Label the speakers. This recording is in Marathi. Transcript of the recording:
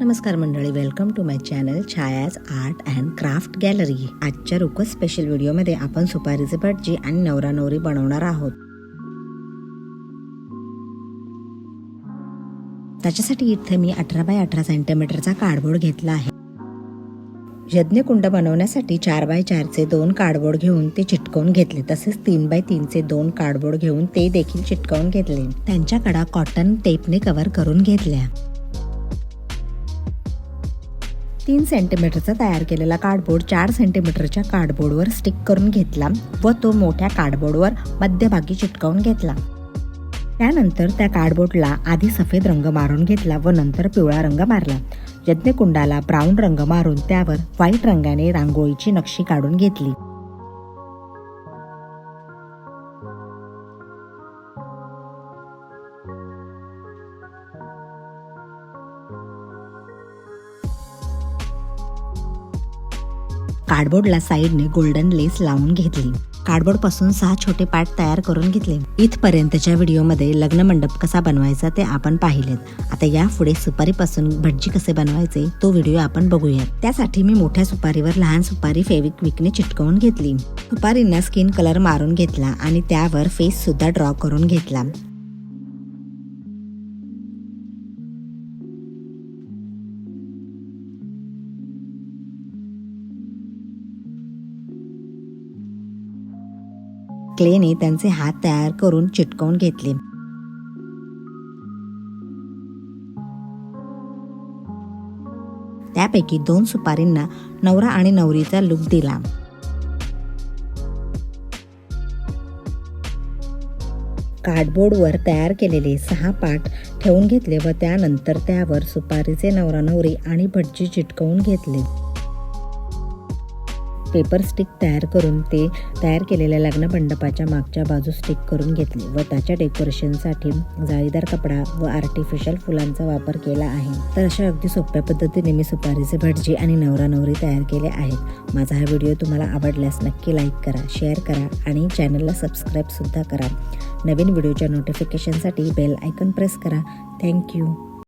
Speaker 1: नमस्कार मंडळी welcome to my channel छायाज art and craft gallery आजच्या रुकस स्पेशल व्हिडिओमध्ये आपण सुपारीचे भटजी आणि नवरा नवरी बनवणार आहोत. त्याच्यासाठी इथे मी अठरा बाय अठरा सेंटीमीटरचा कार्डबोर्ड घेतला आहे. यज्ञकुंड बनवण्यासाठी चार बाय चारचे दोन कार्डबोर्ड घेऊन ते चिटकवून घेतले. तसेच तीन बाय तीनचे दोन कार्डबोर्ड घेऊन ते देखील चिटकवून घेतले. त्यांच्याकडे कॉटन टेपने कव्हर करून घेतल्या. तीन सेंटीमीटरचा तयार केलेला कार्डबोर्ड चार सेंटीमीटरच्या कार्डबोर्डवर स्टिक करून घेतला व तो मोठ्या कार्डबोर्डवर मध्यभागी चिटकवून घेतला. त्यानंतर त्या कार्डबोर्डला आधी सफेद रंग मारून घेतला व नंतर पिवळा रंग मारला. यज्ञकुंडाला ब्राऊन रंग मारून त्यावर व्हाईट रंगाने रांगोळीची नक्षी काढून घेतली. कार्डबोर्डला साईडने गोल्डन लेस लावून घेतली. कार्डबोर्डपासून सहा छोटे पार्ट तयार करून घेतले. इथपर्यंतच्या व्हिडिओमध्ये लग्न मंडप कसा बनवायचा ते आपण पाहिलेत. आता यापुढे सुपारीपासून भटजी कसे बनवायचे तो व्हिडिओ आपण बघूयात. त्यासाठी मी मोठ्या सुपारीवर लहान सुपारी फेविक्विकने चिटकवून घेतली. सुपारींना स्किन कलर मारून घेतला आणि त्यावर फेस सुद्धा ड्रॉ करून घेतला. क्लेने त्यांचे हात तयार करून चिटकवून घेतले. त्यापैकी दोन सुपारींना नवरा आणि नवरीचा लुक दिला. कार्डबोर्डवर तयार केलेले सहा पाट ठेवून घेतले व त्यानंतर त्यावर सुपारीचे नवरा नवरी आणि भटजी चिटकवून घेतले. पेपर स्टिक तयार करून ते तयार केलेल्या लग्न मंडपाच्या मागच्या बाजू स्टिक करून घेतले व त्याच्या डेकोरेशनसाठी जाळीदार कपडा व आर्टिफिशियल फुलांचा वापर केला आहे. तर अशा अगदी सोप्या पद्धतीने मी सुपारीचे भटजी आणि नवरा नवरी तयार केले आहेत. माझा हा व्हिडिओ तुम्हाला आवडल्यास नक्की लाईक करा शेअर करा आणि चॅनलला सबस्क्राईबसुद्धा करा. नवीन व्हिडिओच्या नोटिफिकेशनसाठी बेल आयकॉन प्रेस करा. Thank you